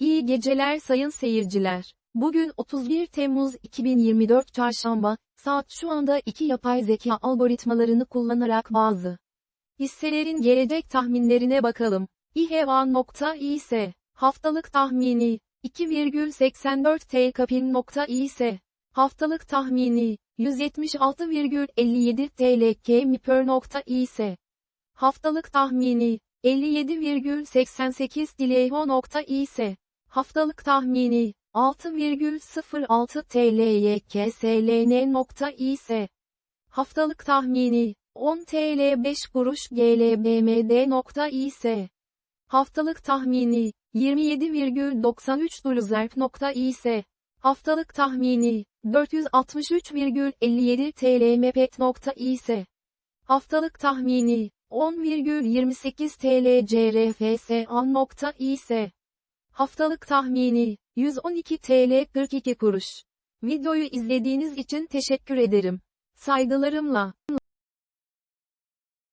İyi geceler sayın seyirciler. Bugün 31 Temmuz 2024 Çarşamba, saat şu anda iki yapay zeka algoritmalarını kullanarak bazı hisselerin gelecek tahminlerine bakalım. İHEVAN.is Haftalık tahmini 2,84 T kapin.is Haftalık tahmini 176,57 TL kmiper.is Haftalık tahmini 57,88 Dileho.is Haftalık tahmini 6,06 TLYKSLN.is Haftalık tahmini 10 TL 5 kuruş GLBMD.is Haftalık tahmini 27,93 Duluzerp.is Haftalık tahmini 463,57 TL Mepet.is Haftalık tahmini 10,28 TL CRFSA.is Haftalık tahmini 112 TL 42 kuruş. Videoyu izlediğiniz için teşekkür ederim. Saygılarımla.